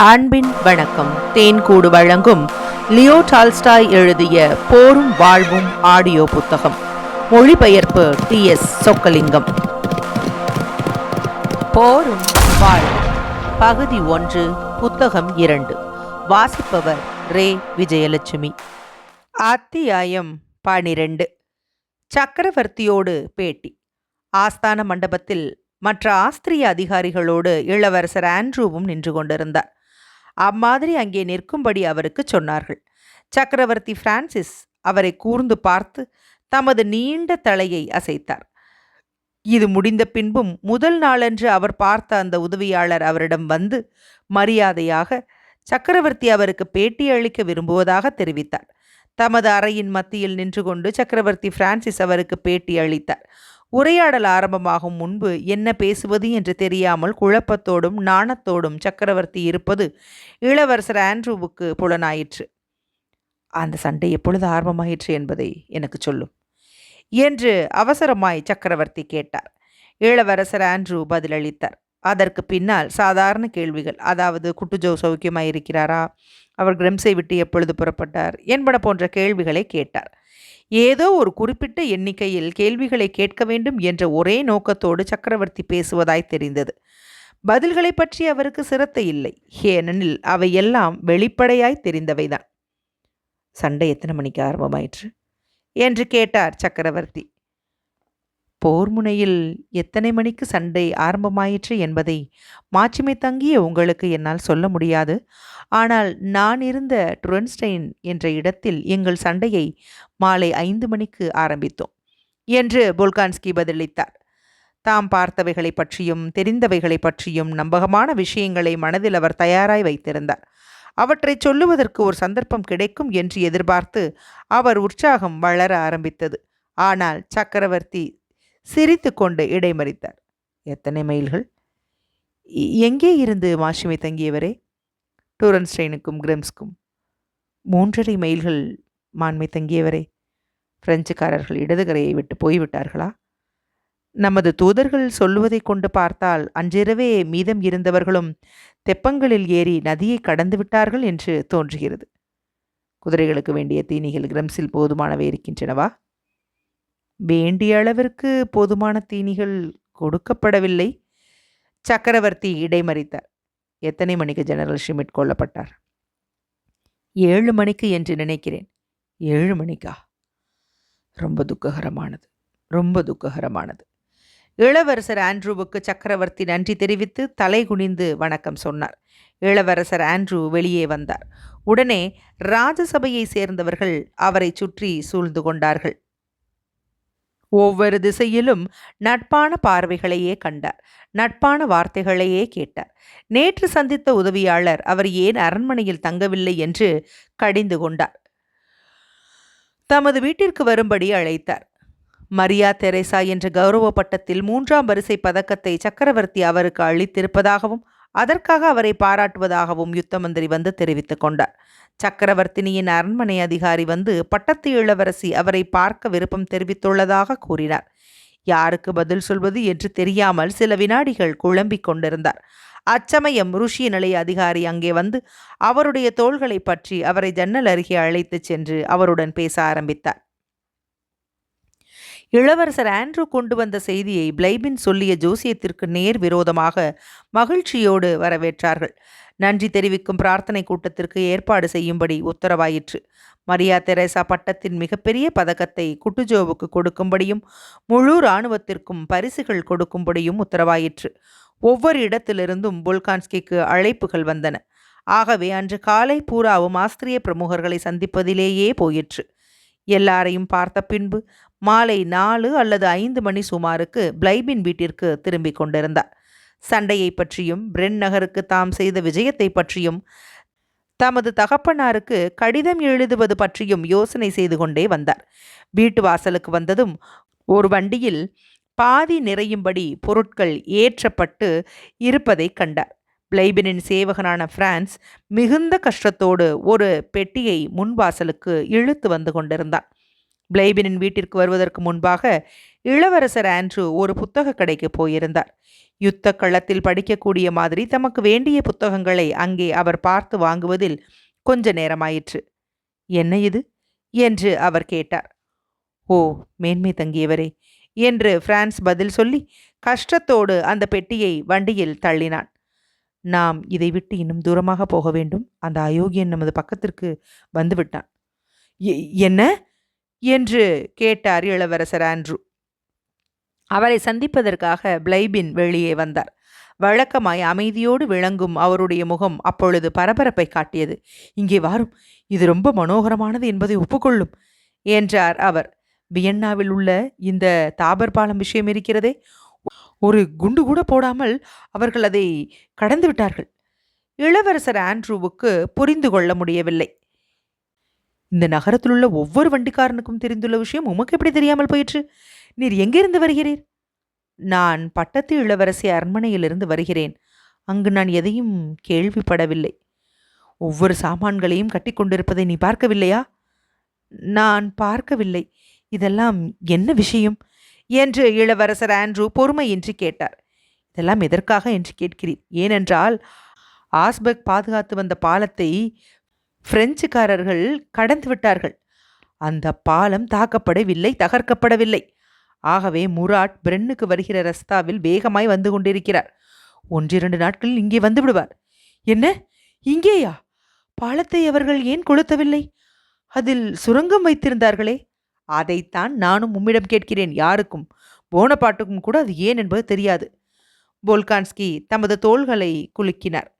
அன்பின் வணக்கம். தேன்கூடு வழங்கும் லியோ டால்ஸ்டாய் எழுதிய போரும் வாழ்வும் ஆடியோ புத்தகம். மொழிபெயர்ப்பு டி எஸ் சொக்கலிங்கம். போரும் வாழ்வும். பகுதி ஒன்று புத்தகம் இரண்டு. வாசிப்பவர் ரே. விஜயலட்சுமி. அத்தியாயம் பனிரெண்டு. சக்கரவர்த்தியோடு பேட்டி. ஆஸ்தான மண்டபத்தில் மற்ற ஆஸ்திரிய அதிகாரிகளோடு இளவரசர் ஆண்ட்ரூவும் நின்று கொண்டிருந்தார். அம்மாதிரி அங்கே நிற்கும்படி அவருக்கு சொன்னார்கள். சக்கரவர்த்தி பிரான்சிஸ் அவரை கூர்ந்து பார்த்து தமது நீண்ட தலையை அசைத்தார். இது முடிந்த பின்பும் முதல் நாளன்று அவர் பார்த்த அந்த உதவியாளர் அவரிடம் வந்து மரியாதையாக சக்கரவர்த்தி அவருக்கு பேட்டி அளிக்க விரும்புவதாக தெரிவித்தார். தமது அறையின் மத்தியில் நின்று கொண்டு சக்கரவர்த்தி பிரான்சிஸ் அவருக்கு பேட்டி அளித்தார். உரையாடல் ஆரம்பமாகும் முன்பு என்ன பேசுவது என்று தெரியாமல் குழப்பத்தோடும் நாணத்தோடும் சக்கரவர்த்தி இருப்பது இளவரசர் ஆண்ட்ரூவுக்கு புலனாயிற்று. அந்த சண்டை எப்பொழுது ஆரம்பமாயிற்று என்பதை எனக்கு சொல்லும். என்று அவசரமாய் சக்கரவர்த்தி கேட்டார். இளவரசர் ஆண்ட்ரூ பதிலளித்தார். அதற்கு பின்னால் சாதாரண கேள்விகள். அதாவது குட்டுஜோ சௌக்கியமாய் இருக்கிறாரா? அவர் கிரெம்ஸை விட்டு எப்பொழுது புறப்பட்டார்? என்பன போன்ற கேள்விகளை கேட்டார். ஏதோ ஒரு குறிப்பிட்ட எண்ணிக்கையில் கேள்விகளை கேட்க வேண்டும் என்ற ஒரே நோக்கத்தோடு சக்கரவர்த்தி பேசுவதாய் தெரிந்தது. பதில்களை பற்றி அவருக்கு சிரத்தை இல்லை. ஏனெனில் அவை எல்லாம் வெளிப்படையாய் தெரிந்தவைதான். சண்டை எத்தனை மணிக்கு ஆரம்பமாயிற்று? என்று கேட்டார் சக்கரவர்த்தி. போர் முனையில் எத்தனை மணிக்கு சண்டை ஆரம்பமாயிற்று என்பதை மாட்சிமை தங்கிய உங்களுக்கு என்னால் சொல்ல முடியாது. ஆனால் நான் இருந்த டுரன்ஸ்டைன் என்ற இடத்தில் எங்கள் சண்டையை மாலை ஐந்து மணிக்கு ஆரம்பித்தோம் என்று போல்கான்ஸ்கி பதிலளித்தார். தாம் பார்த்தவைகளை பற்றியும் தெரிந்தவைகளை பற்றியும் நம்பகமான விஷயங்களை மனதில் அவர் தயாராய் வைத்திருந்தார். அவற்றை சொல்லுவதற்கு ஒரு சந்தர்ப்பம் கிடைக்கும் என்று எதிர்பார்த்து அவர் உற்சாகம் வளர ஆரம்பித்தது. ஆனால் சக்கரவர்த்தி சிரித்து கொண்டு இடைமறித்தார். எத்தனை மைல்கள்? எங்கே இருந்து மாஷிமை தங்கியவரே? டூரன்ஸ்டைனுக்கும் கிரிம்ஸ்க்கும். மூன்றரை மைல்கள் மான்மை தங்கியவரே? பிரெஞ்சுக்காரர்கள் இடதுகரையை விட்டு போய்விட்டார்களா? நமது தூதர்கள் சொல்லுவதை கொண்டு பார்த்தால் அன்றிரவே மீதம் இருந்தவர்களும் தெப்பங்களில் ஏறி நதியை கடந்து விட்டார்கள் என்று தோன்றுகிறது. குதிரைகளுக்கு வேண்டிய தீனிகள் கிரம்ஸில் போதுமானவை இருக்கின்றனவா? வேண்டிய அளவிற்கு போதுமான தீனிகள் கொடுக்கப்படவில்லை. சக்கரவர்த்தி இடைமறித்தார். எத்தனை மணிக்கு ஜெனரல் ஷிமிட் கொல்லப்பட்டார்? ஏழு மணிக்கு என்று நினைக்கிறேன். ஏழு மணிக்கா? ரொம்ப துக்ககரமானது. ரொம்ப துக்ககரமானது. இளவரசர் ஆண்ட்ரூவுக்கு சக்கரவர்த்தி நன்றி தெரிவித்து தலை குனிந்து வணக்கம் சொன்னார். இளவரசர் ஆண்ட்ரூ வெளியே வந்தார். உடனே ராஜசபையை சேர்ந்தவர்கள் அவரை சுற்றி சூழ்ந்து கொண்டார்கள். ஒவ்வொரு திசையிலும் நட்பான பார்வைகளையே கண்டார். நட்பான வார்த்தைகளையே கேட்டார். நேற்று சந்தித்த உதவியாளர் அவர் ஏன் அரண்மனையில் தங்கவில்லை என்று கடிந்து கொண்டார். தமது வீட்டிற்கு வரும்படி அழைத்தார். மரியா தெரேசா என்ற கௌரவ பட்டத்தில் மூன்றாம் வரிசை பதக்கத்தை சக்கரவர்த்தி அவருக்கு அளித்திருப்பதாகவும் அதற்காக அவரை பாராட்டுவதாகவும் யுத்த மந்திரி வந்து தெரிவித்துக் கொண்டார். சக்கரவர்த்தினியின் அரண்மனை அதிகாரி வந்து பட்டத்து இளவரசி அவரை பார்க்க விருப்பம் தெரிவித்துள்ளதாக கூறினார். யாருக்கு பதில் சொல்வது என்று தெரியாமல் சில வினாடிகள் குழம்பிக் கொண்டிருந்தார். அச்சமயம் ருஷிய நிலைய அதிகாரி அங்கே வந்து அவருடைய தோள்களை பற்றி அவரை ஜன்னல் அருகே அழைத்துச் சென்று அவருடன் பேச ஆரம்பித்தார். இளவரசர் ஆண்ட்ரூ கொண்டு வந்த செய்தியை பிளைபின் சொல்லிய ஜோசியத்திற்கு நேர் விரோதமாக மகிழ்ச்சியோடு வரவேற்றார்கள். நன்றி தெரிவிக்கும் பிரார்த்தனை கூட்டத்திற்கு ஏற்பாடு செய்யும்படி உத்தரவாயிற்று. மரியா தெரேசா பட்டத்தின் மிகப்பெரிய பதக்கத்தை குட்டுஜோவுக்கு கொடுக்கும்படியும் முழு இராணுவத்திற்கும் பரிசுகள் கொடுக்கும்படியும் உத்தரவாயிற்று. ஒவ்வொரு இடத்திலிருந்தும் புல்கான்ஸ்கிக்கு அழைப்புகள் வந்தன. ஆகவே அன்று காலை பூராவும் ஆஸ்திரிய பிரமுகர்களை சந்திப்பதிலேயே போயிற்று. எல்லாரையும் பார்த்த பின்பு மாலை நாலு அல்லது ஐந்து மணி சுமாருக்கு பிளைபின் வீட்டிற்கு திரும்பிக் கொண்டிருந்தார். சண்டையை பற்றியும் பிரென் நகருக்கு தாம் செய்த விஜயத்தை பற்றியும் தமது தகப்பனாருக்கு கடிதம் எழுதுவது பற்றியும் யோசனை செய்து கொண்டே வந்தார். வீட்டு வாசலுக்கு வந்ததும் ஒரு வண்டியில் பாதி நிறையும்படி பொருட்கள் ஏற்றப்பட்டு இருப்பதை கண்டார். பிளைபினின் சேவகனான பிரான்ஸ் மிகுந்த கஷ்டத்தோடு ஒரு பெட்டியை முன்வாசலுக்கு இழுத்து வந்து கொண்டிருந்தான் பிளைபினின் வீட்டிற்கு வருவதற்கு முன்பாக இளவரசர் ஆண்ட்ரூ ஒரு புத்தகக் கடைக்கு போயிருந்தார். யுத்த களத்தில் படிக்கக்கூடிய மாதிரி தமக்கு வேண்டிய புத்தகங்களை அங்கே அவர் பார்த்து வாங்குவதில் கொஞ்ச நேரமாயிற்று. என்ன இது? என்று அவர் கேட்டார். ஓ மேன்மை தங்கியவரே என்று பிரான்ஸ் பதில் சொல்லி கஷ்டத்தோடு அந்த பெட்டியை வண்டியில் தள்ளினான். நாம் இதை விட்டு இன்னும் தூரமாக போக வேண்டும். அந்த அயோக்கியன் நமது பக்கத்திற்கு வந்துவிட்டான் என்ன? என்று கேட்டார் இளவரசர் ஆண்ட்ரூ. அவரை சந்திப்பதற்காக பிளைபின் வெளியே வந்தார். வழக்கமாய் அமைதியோடு விளங்கும் அவருடைய முகம் அப்பொழுது பரபரப்பை காட்டியது. இங்கே வாரும். இது ரொம்ப மனோகரமானது என்பதை ஒப்புக்கொள்ளும் என்றார் அவர். வியன்னாவில் உள்ள இந்த தாபர் பாலம் விஷயம் இருக்கிறதே. ஒரு குண்டு கூட போடாமல் அவர்கள் அதை கடந்து விட்டார்கள். இளவரசர் ஆண்ட்ரூவுக்கு புரிந்து கொள்ள முடியவில்லை. இந்த நகரத்தில் உள்ள ஒவ்வொரு வண்டிக்காரனுக்கும் தெரிந்துள்ள விஷயம் உமக்கு எப்படி தெரியாமல் போயிற்று? நீர் எங்கிருந்து வருகிறீர்? நான் பட்டத்து இளவரசி அரண்மனையிலிருந்து வருகிறேன். அங்கு நான் எதையும் கேள்விப்படவில்லை. ஒவ்வொரு சாமான்களையும் கட்டி கொண்டிருப்பதை நீ பார்க்கவில்லையா? நான் பார்க்கவில்லை. இதெல்லாம் என்ன விஷயம்? என்று இளவரசர் ஆண்ட்ரூ பொறுமையின்றி கேட்டார். இதெல்லாம் எதற்காக என்று கேட்கிறீர்? ஏனென்றால் ஆஸ்பெக் பாதுகாத்து வந்த பாலத்தை பிரெஞ்சுக்காரர்கள் கடந்து விட்டார்கள். அந்த பாலம் தாக்கப்படவில்லை தகர்க்கப்படவில்லை. ஆகவே முராட் பிரென்னுக்கு வருகிற ரஸ்தாவில் வேகமாய் வந்து கொண்டிருக்கிறார். ஒன்றிரண்டு நாட்களில் இங்கே வந்து விடுவார். என்ன? இங்கேயா? பாலத்தை அவர்கள் ஏன் கொளுத்தவில்லை? அதில் சுரங்கம் வைத்திருந்தார்களே. அதைத்தான் நானும் உம்மிடம் கேட்கிறேன். யாருக்கும்? போனபாட்டுக்கும் கூட அது ஏன் என்பது தெரியாது. போல்கான்ஸ்கி தமது தோள்களை குலுக்கினார்.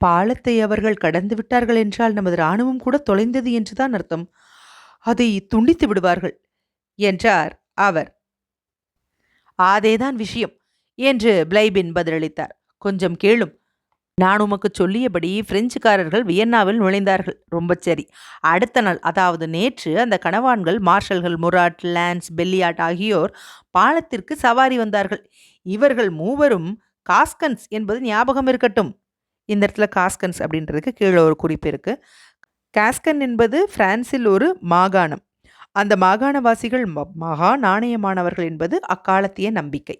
பாலத்தை அவர்கள் கடந்து விட்டார்கள் என்றால் நமது இராணுவம் கூட தொலைந்தது என்றுதான் அர்த்தம். அதை துண்டித்து விடுவார்கள் என்றார் அவர். அதேதான் விஷயம் என்று பிளைபின் பதிலளித்தார். கொஞ்சம் கேளும். நான் உமக்கு சொல்லியபடி பிரெஞ்சுக்காரர்கள் வியன்னாவில் நுழைந்தார்கள். ரொம்ப சரி. அடுத்த நாள் அதாவது நேற்று அந்த கணவான்கள் மார்ஷல்கள் முராட் லான்ஸ் பெல்லியாட் ஆகியோர் பாலத்திற்கு சவாரி வந்தார்கள். இவர்கள் மூவரும் காஸ்கன்ஸ் என்பது ஞாபகம் இருக்கட்டும். இந்த இடத்துல காஸ்கன்ஸ் அப்படின்றதுக்கு கீழே ஒரு குறிப்பு இருக்குது காஸ்கன் என்பது பிரான்சில் ஒரு மாகாணம். அந்த மாகாணவாசிகள் மகா நாணயமானவர்கள் என்பது அக்காலத்திய நம்பிக்கை.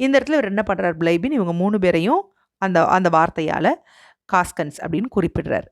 இந்த இடத்துல இவர் என்ன பண்ணுறார் பிளைபின்? இவங்க மூணு பேரையும் அந்த அந்த வார்த்தையால் காஸ்கன்ஸ் அப்படின்னு குறிப்பிடுறார்.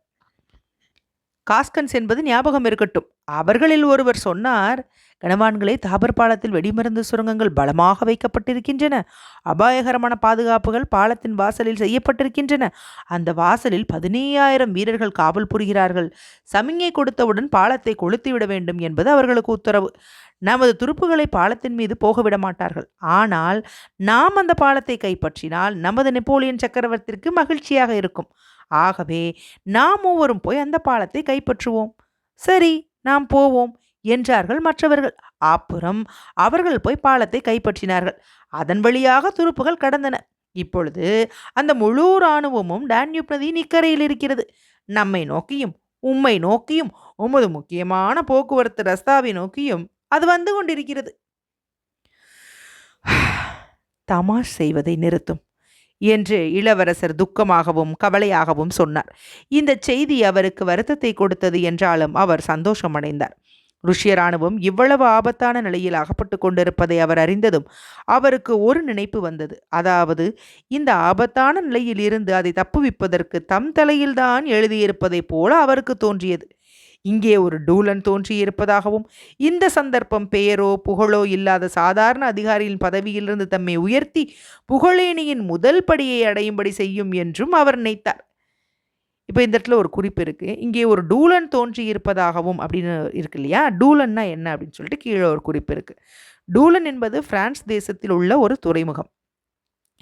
காஸ்கன்ஸ் என்பது ஞாபகம் இருக்கட்டும். அவர்களில் ஒருவர் சொன்னார் கணவான்களே தாபர் பாலத்தில் வெடிமருந்து சுரங்கங்கள் பலமாக வைக்கப்பட்டிருக்கின்றன. அபாயகரமான பாதுகாப்புகள் பாலத்தின் வாசலில் செய்யப்பட்டிருக்கின்றன. அந்த வாசலில் பதினையாயிரம் வீரர்கள் காவல் புரிகிறார்கள். சமிங்கை கொடுத்தவுடன் பாலத்தை கொளுத்திவிட வேண்டும் என்பது அவர்களுக்கு உத்தரவு. நமது துருப்புகளை பாலத்தின் மீது போகவிட மாட்டார்கள். ஆனால் நாம் அந்த பாலத்தை கைப்பற்றினால் நமது நெப்போலியன் சக்கரவர்த்திற்கு மகிழ்ச்சியாக இருக்கும். ஆகவே நாம் மூவரும் போய் அந்த பாலத்தை கைப்பற்றுவோம். சரி நாம் போவோம். என்றார்கள் மற்றவர்கள். அப்புறம் அவர்கள் போய் பாலத்தை கைப்பற்றினார்கள். அதன் வழியாக துருப்புகள் கடந்தன. இப்பொழுது அந்த முழு இராணுவமும் டான்யூப் நதி நிக்கரையில் இருக்கிறது. நம்மை நோக்கியும் உம்மை நோக்கியும் உமது முக்கியமான போக்குவரத்து ரஸ்தாவை நோக்கியும் அது வந்து கொண்டிருக்கிறது. தமாஷ் செய்வதை நிறுத்தும் என்று இளவரசர் துக்கமாகவும் கவலையாகவும் சொன்னார். இந்த செய்தி அவருக்கு வருத்தத்தை கொடுத்தது என்றாலும் அவர் சந்தோஷமடைந்தார். ருஷ்ய ராணுவம் இவ்வளவு ஆபத்தான நிலையில் அகப்பட்டு கொண்டிருப்பதை அவர் அறிந்ததும் அவருக்கு ஒரு நினைப்பு வந்தது. அதாவது இந்த ஆபத்தான நிலையில் இருந்து அதை தப்புவிப்பதற்கு தம் தலையில்தான் எழுதியிருப்பதைப் போல அவருக்கு தோன்றியது. இங்கே ஒரு டூலன் தோன்றியிருப்பதாகவும் இந்த சந்தர்ப்பம் பெயரோ புகழோ இல்லாத சாதாரண அதிகாரியின் பதவியிலிருந்து தம்மை உயர்த்தி புகழேணியின் முதல் படியை அடையும்படி செய்யும் என்றும் அவர் நினைத்தார். இப்போ இந்த இடத்துல ஒரு குறிப்பு இருக்குது இங்கே ஒரு டூலன் தோன்றி இருப்பதாகவும் அப்படின்னு இருக்கு இல்லையா? டூலன்னா என்ன அப்படின்னு சொல்லிட்டு கீழே ஒரு குறிப்பு இருக்குது டூலன் என்பது பிரான்ஸ் தேசத்தில் உள்ள ஒரு துறைமுகம்.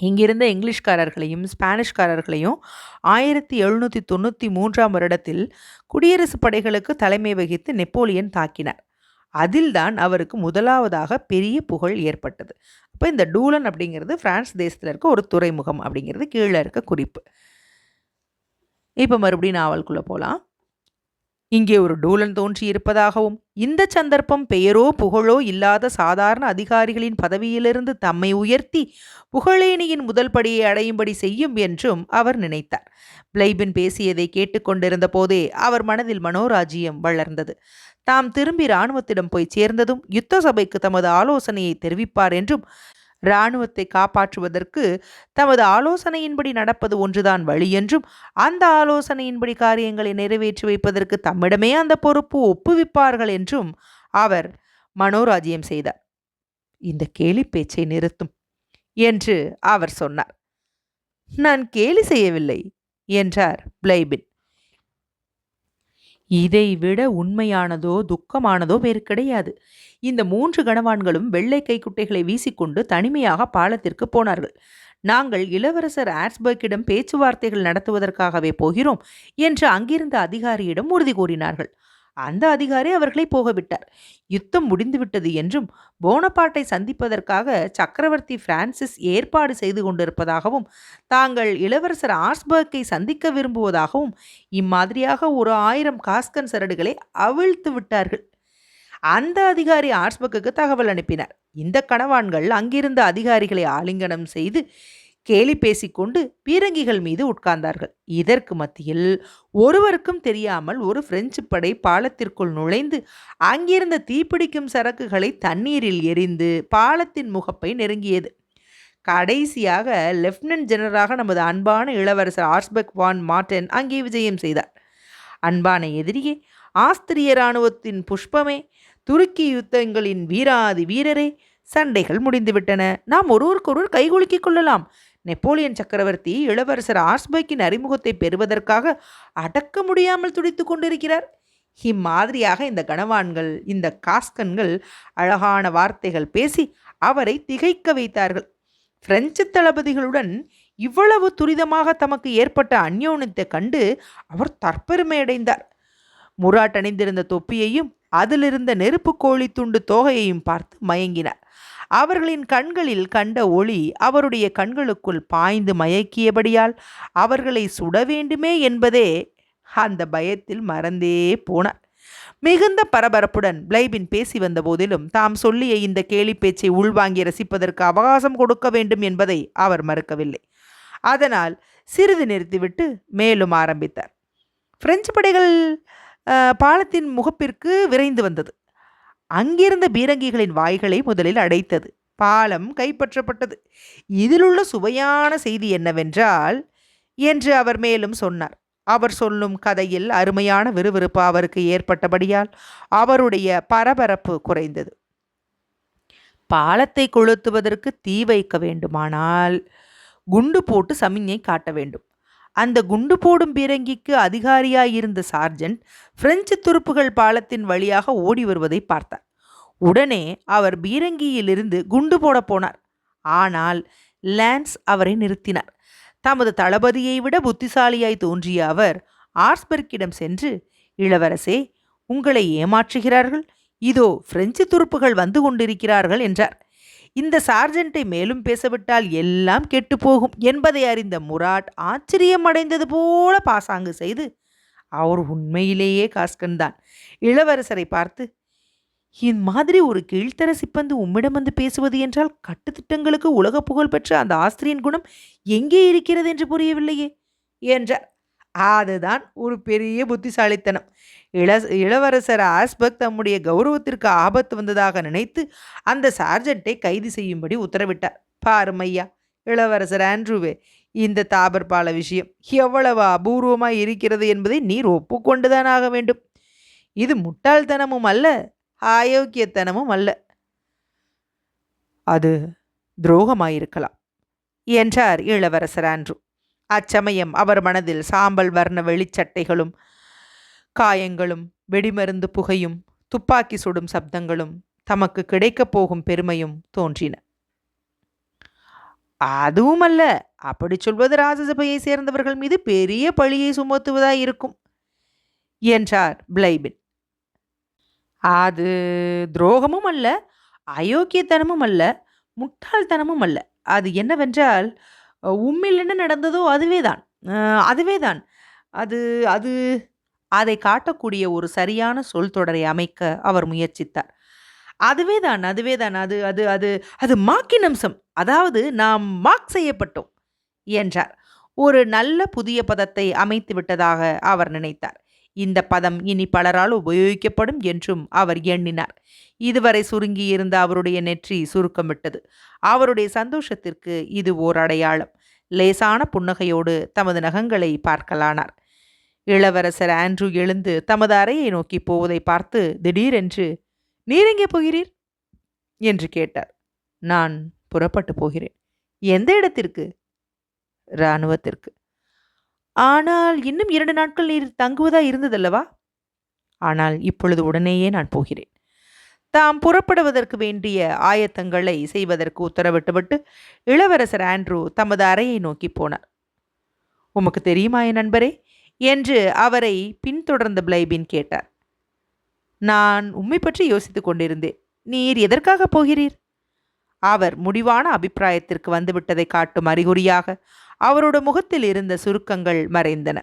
இங்கிருந்த இங்கிலீஷ்காரர்களையும் ஸ்பானிஷ்காரர்களையும் ஆயிரத்தி எழுநூற்றி தொண்ணூற்றி மூன்றாம் வருடத்தில் குடியரசு படைகளுக்கு தலைமை வகித்து நெப்போலியன் தாக்கினார். அதில்தான் அவருக்கு முதலாவதாக பெரிய புகழ் ஏற்பட்டது. அப்போ இந்த டூலன் அப்படிங்கிறது பிரான்ஸ் தேசத்தில் இருக்க ஒரு துறைமுகம் அப்படிங்கிறது கீழே இருக்க குறிப்பு. இப்போ மறுபடியும் நாவல்குள்ளே போகலாம் இங்கே ஒரு டூலன் தோன்றியிருப்பதாகவும் இந்த சந்தர்ப்பம் பெயரோ புகழோ இல்லாத சாதாரண அதிகாரிகளின் பதவியிலிருந்து தம்மை உயர்த்தி புகழேனியின் முதல் படியை அடையும்படி செய்யும் என்றும் அவர் நினைத்தார். பிளைபின் பேசியதை கேட்டுக்கொண்டிருந்த போதே அவர் மனதில் மனோராஜ்யம் வளர்ந்தது. தாம் திரும்பி இராணுவத்திடம் போய் சேர்ந்ததும் யுத்த சபைக்கு தமது ஆலோசனையை தெரிவிப்பார் என்றும் இராணுவத்தை காப்பாற்றுவதற்கு தமது ஆலோசனையின்படி நடப்பது ஒன்றுதான் வழி என்றும் அந்த ஆலோசனையின்படி காரியங்களை நிறைவேற்றி வைப்பதற்கு தம்மிடமே அந்த பொறுப்பு ஒப்புவிப்பார்கள் என்றும் அவர் மனோராஜ்யம் செய்தார். இந்த கேலி பேச்சை நிறுத்தும் என்று அவர் சொன்னார். நான் கேலி செய்யவில்லை என்றார் பிளைபின். இதைவிட உண்மையானதோ துக்கமானதோ வேறு கிடையாது. இந்த மூன்று கணவான்களும் வெள்ளை கைக்குட்டைகளை வீசிக்கொண்டு தனிமையாக பாலத்திற்கு போனார்கள். நாங்கள் இளவரசர் ஆர்ஸ்பர்க்கிடம் பேச்சுவார்த்தைகள் நடத்துவதற்காகவே போகிறோம் என்று அங்கிருந்த அதிகாரியிடம் உறுதி கூறினார்கள். அந்த அதிகாரி அவர்களை போகவிட்டார் யுத்தம் முடிந்துவிட்டது என்றும் போனபாட்டை சந்திப்பதற்காக சக்கரவர்த்தி பிரான்சிஸ் ஏற்பாடு செய்து கொண்டிருப்பதாகவும் தாங்கள் இளவரசர் ஆர்ஸ்பர்க்கை சந்திக்க விரும்புவதாகவும் இம்மாதிரியாக ஒரு ஆயிரம் காஸ்கன் சரடுகளை அவிழ்த்து விட்டார்கள். அந்த அதிகாரி ஆர்ஸ்பர்க்குக்கு தகவல் அனுப்பினார். இந்த கணவான்கள் அங்கிருந்த அதிகாரிகளை ஆலிங்கனம் செய்து கேலி பேசிக்கொண்டு பீரங்கிகள் மீது உட்கார்ந்தார்கள். இதற்கு மத்தியில் ஒருவருக்கும் தெரியாமல் ஒரு பிரெஞ்சு படை பாலத்திற்குள் நுழைந்து அங்கிருந்த தீப்பிடிக்கும் சரக்குகளை தண்ணீரில் எரிந்து பாலத்தின் முகப்பை நெருங்கியது. கடைசியாக லெப்டினன்ட் ஜெனரலாக நமது அன்பான இளவரசர் ஆர்ஸ்பெக் வான் மார்டன் அங்கே விஜயம் செய்தார். அன்பான எதிரியே ஆஸ்திரிய இராணுவத்தின் புஷ்பமே துருக்கி யுத்தங்களின் வீராதி வீரரே சண்டைகள் முடிந்துவிட்டன. நாம் ஒருவருக்கொருவர் கைகுலுக்கிக் கொள்ளலாம். நெப்போலியன் சக்கரவர்த்தி இளவரசர் ஆர்ஸ்பைக்கின் அறிமுகத்தை பெறுவதற்காக அடக்க முடியாமல் துடித்து கொண்டிருக்கிறார். இம்மாதிரியாக இந்த கணவான்கள் இந்த காஸ்கன்கள் அழகான வார்த்தைகள் பேசி அவரை திகைக்க வைத்தார்கள். பிரெஞ்சு தளபதிகளுடன் இவ்வளவு துரிதமாக தமக்கு ஏற்பட்ட அந்யோன்யத்தை கண்டு அவர் தற்பெருமையடைந்தார் முராட்டணிந்திருந்த தொப்பியையும் அதிலிருந்த நெருப்பு கோழி துண்டு தோகையையும் பார்த்து மயங்கினார். அவர்களின் கண்களில் கண்ட ஒளி அவருடைய கண்களுக்குள் பாய்ந்து மயக்கியபடியால் அவர்களை சுட வேண்டுமே என்பதே அந்த பயத்தில் மறந்தே போனார். மிகுந்த பரபரப்புடன் பிளைபின் பேசி வந்த போதிலும் தாம் சொல்லிய இந்த கேலி பேச்சை உள்வாங்கி ரசிப்பதற்கு அவகாசம் கொடுக்க வேண்டும் என்பதை அவர் மறுக்கவில்லை. அதனால் சிறிது நிறுத்திவிட்டு மேலும் ஆரம்பித்தார். பிரெஞ்சு படைகள் பாலத்தின் முகப்பிற்கு விரைந்து வந்தது. அங்கிருந்த பீரங்கிகளின் வாய்களை முதலில் அடைத்தது. பாலம் கைப்பற்றப்பட்டது. இதிலுள்ள சுவையான செய்தி என்னவென்றால் என்று அவர் மேலும் சொன்னார். அவர் சொல்லும் கதையில் அருமையான விறுவிறுப்பு அவருக்கு ஏற்பட்டபடியால் அவருடைய பரபரப்பு குறைந்தது. பாலத்தை கொளுத்துவதற்கு தீ வைக்க வேண்டுமானால் குண்டு போட்டு சமிஞ்சை காட்ட வேண்டும். அந்த குண்டு போடும் பீரங்கிக்கு அதிகாரியாயிருந்த சார்ஜென்ட் பிரெஞ்சு துருப்புகள் பாலத்தின் வழியாக ஓடி வருவதை பார்த்தார். உடனே அவர் பீரங்கியிலிருந்து குண்டு போட போனார். ஆனால் லான்ஸ் அவரை நிறுத்தினார். தமது தளபதியை விட புத்திசாலியாய் தோன்றிய அவர் ஆர்ஸ்பெர்க்கிடம் சென்று இளவரசே உங்களை ஏமாற்றுகிறார்கள்? இதோ பிரெஞ்சு துருப்புகள் வந்து கொண்டிருக்கிறார்கள் என்றார். இந்த சார்ஜென்ட்டை மேலும் பேசவிட்டால் எல்லாம் கெட்டுப்போகும் என்பதை அறிந்த முராட் ஆச்சரியம் அடைந்தது போல பாசாங்கு செய்து அவர் உண்மையிலேயே காஸ்கன் தான் இளவரசரை பார்த்து இம்மாதிரி ஒரு கீழ்த்தர சிப்பந்து உம்மிடம் வந்து பேசுவது என்றால் கட்டுத்திட்டங்களுக்கு உலக புகழ் பெற்ற அந்த ஆஸ்திரியன் குணம் எங்கே இருக்கிறது என்று புரியவில்லையே? என்றார். அதுதான் ஒரு பெரிய புத்திசாலித்தனம். இள இளவரசர் ஆஸ்பக் தம்முடைய கௌரவத்திற்கு ஆபத்து வந்ததாக நினைத்து அந்த சார்ஜென்ட்டை கைது செய்யும்படி உத்தரவிட்டார். பாருமையா இளவரசர் ஆண்ட்ரூவே இந்த தாபர்பால விஷயம் எவ்வளவு அபூர்வமாய் இருக்கிறது என்பதை நீர் ஒப்புக்கொண்டுதான் ஆக வேண்டும். இது முட்டாள்தனமும் அல்ல ஆயோக்கியத்தனமும் அல்ல. அது துரோகமாயிருக்கலாம் என்றார் இளவரசர் ஆண்ட்ரூ. அச்சமயம் அவர் மனதில் சாம்பல் வர்ண வெளிச்சட்டைகளும் காயங்களும் வெடிமருந்து புகையும் துப்பாக்கி சுடும் சப்தங்களும் தமக்கு கிடைக்கப் போகும் பெருமையும் தோன்றின. அதுவும் அல்ல அப்படி சொல்வது ராஜசபையை சேர்ந்தவர்கள் மீது பெரிய பழியை சுமத்துவதாய் இருக்கும் என்றார் பிளைபின். அது துரோகமும் அல்ல அயோக்கியத்தனமும் அல்ல முட்டாள்தனமும் அல்ல. அது என்னவென்றால் உம்மில் என்ன நடந்ததோ அதுவே தான் அதுவே தான் அது அது அதை காட்டக்கூடிய ஒரு சரியான சொல் தொடரை அமைக்க அவர் முயற்சித்தார். அதுவே தான் அதுவே தான் அது அது அது அது மாக்கினம்சம். அதாவது நாம் மார்க் செய்யப்பட்டோம் என்றார். ஒரு நல்ல புதிய பதத்தை அமைத்து விட்டதாக அவர் நினைத்தார். இந்த பதம் இனி பலரால் உபயோகிக்கப்படும் என்றும் அவர் எண்ணினார். இதுவரை சுருங்கியிருந்த அவருடைய நெற்றி சுருக்கமிட்டது அவருடைய சந்தோஷத்திற்கு இது ஓர் அடையாளம். லேசான புன்னகையோடு தமது நகங்களை பார்க்கலானார். இளவரசர் ஆண்ட்ரூ எழுந்து தமது அறையை நோக்கி போவதை பார்த்து திடீரென்று நீர் எங்கே போகிறீர்? என்று கேட்டார். நான் புறப்பட்டு போகிறேன். எந்த இடத்திற்கு? இராணுவத்திற்கு. ஆனால் இன்னும் இரண்டு நாட்கள் நீர் தங்குவதா இருந்ததல்லவா? ஆனால் இப்பொழுது உடனேயே நான் போகிறேன். தாம் புறப்படுவதற்கு வேண்டிய ஆயத்தங்களை செய்வதற்கு உத்தரவிட்டுவிட்டு இளவரசர் ஆண்ட்ரூ தமது அறையை நோக்கி போனார். உமக்கு தெரியுமா என் நண்பரே என்று அவரை பின்தொடர்ந்த பிளைபின் கேட்டார். நான் உம்மை பற்றி யோசித்துக் கொண்டிருந்தேன். நீர் எதற்காக போகிறீர்? அவர் முடிவான அபிப்பிராயத்திற்கு வந்துவிட்டதை காட்டும் அறிகுறியாக அவரோட முகத்தில் இருந்த சுருக்கங்கள் மறைந்தன.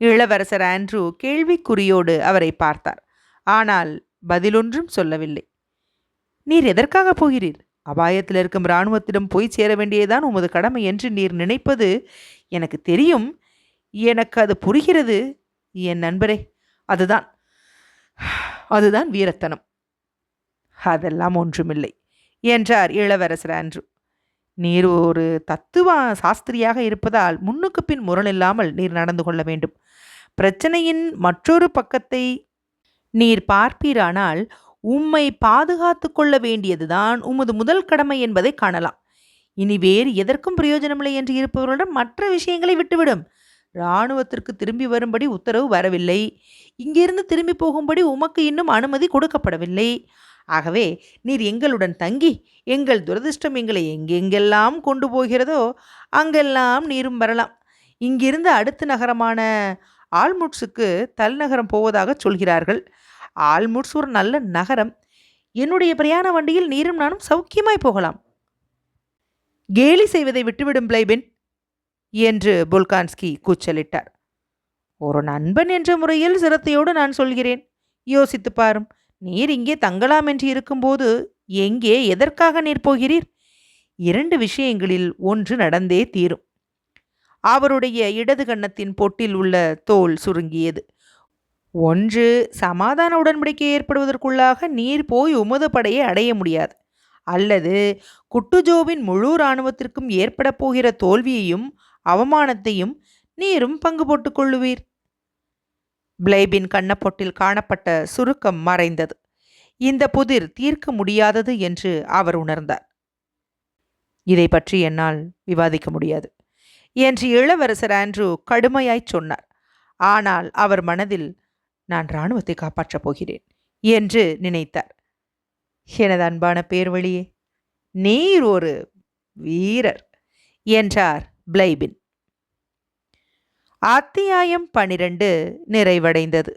இளவரசர் ஆண்ட்ரூ கேள்விக்குறியோடு அவரை பார்த்தார். ஆனால் பதிலொன்றும் சொல்லவில்லை. நீர் எதற்காக போகிறீர்? அபாயத்தில் இருக்கும் இராணுவத்திடம் போய் சேர வேண்டியதுதான் உமது கடமை என்று நீர் நினைப்பது எனக்கு தெரியும். எனக்கு அது புரிகிறது என் நண்பரே. அதுதான். அதுதான் வீரத்தனம். அதெல்லாம் ஒன்றுமில்லை என்றார் இளவரசர் ஆண்ட்ரூ. நீர் ஒரு தத்துவ சாஸ்திரியாக இருப்பதால் முன்னுக்கு பின் முரணில்லாமல் நீர் நடந்து கொள்ள வேண்டும். பிரச்சனையின் மற்றொரு பக்கத்தை நீர் பார்ப்பீரானால் உம்மை பாதுகாத்து கொள்ள வேண்டியதுதான் உமது முதல் கடமை என்பதை காணலாம். இனி வேறு எதற்கும் பிரயோஜனமில்லை என்று இருப்பவர்களிடம் மற்ற விஷயங்களை விட்டுவிடும். இராணுவத்திற்கு திரும்பி வரும்படி உத்தரவு வரவில்லை. இங்கிருந்து திரும்பி போகும்படி உமக்கு இன்னும் அனுமதி கொடுக்கப்படவில்லை. ஆகவே நீர் எங்களுடன் தங்கி எங்கள் துரதிர்ஷ்டம் எங்களை எங்கெங்கெல்லாம் கொண்டு போகிறதோ அங்கெல்லாம் நீரும் வரலாம். இங்கிருந்து அடுத்த நகரமான ஆல்முட்ஸுக்கு தலைநகரம் போவதாக சொல்கிறார்கள். ஆல்முட்ஸ் ஒரு நல்ல நகரம். என்னுடைய பிரயாண வண்டியில் நீரும் நானும் சௌக்கியமாய் போகலாம். கேலி செய்வதை விட்டுவிடும் பிளைபின் என்று புல்கான்ஸ்கி கூச்சலிட்டார். ஒரு நண்பன் என்ற முறையில் சிரத்தையோடு நான் சொல்கிறேன். யோசித்து பாரும். நீர் இங்கே தங்கலாம் என்று இருக்கும்போது எங்கே எதற்காக நீர் போகிறீர்? இரண்டு விஷயங்களில் ஒன்று நடந்தே தீரும். அவருடைய இடது கன்னத்தின் பொட்டில் உள்ள தோல் சுருங்கியது. ஒன்று சமாதான உடன்படிக்கை ஏற்படுவதற்குள்ளாக நீர் போய் உமது படையை அடைய முடியாது. அல்லது குட்டுஜோவின் முழு இராணுவத்திற்கும் ஏற்பட போகிற தோல்வியையும் அவமானத்தையும் நீரும் பங்கு போட்டுக் கொள்ளுவீர் பிளைபின் கண்ணப்பொட்டில் காணப்பட்ட சுருக்கம் மறைந்தது. இந்த புதிர் தீர்க்க முடியாதது என்று அவர் உணர்ந்தார். இதை பற்றி என்னால் விவாதிக்க முடியாது என்று இளவரசர் ஆண்ட்ரூ கடுமையாய் சொன்னார். ஆனால் அவர் மனதில் நான் இராணுவத்தை காப்பாற்றப் போகிறேன் என்று நினைத்தார். எனது அன்பான பேர்வழியே நீர் ஒரு வீரர் என்றார் பிளைபின். அத்தியாயம் பனிரெண்டு நிறைவடைந்தது.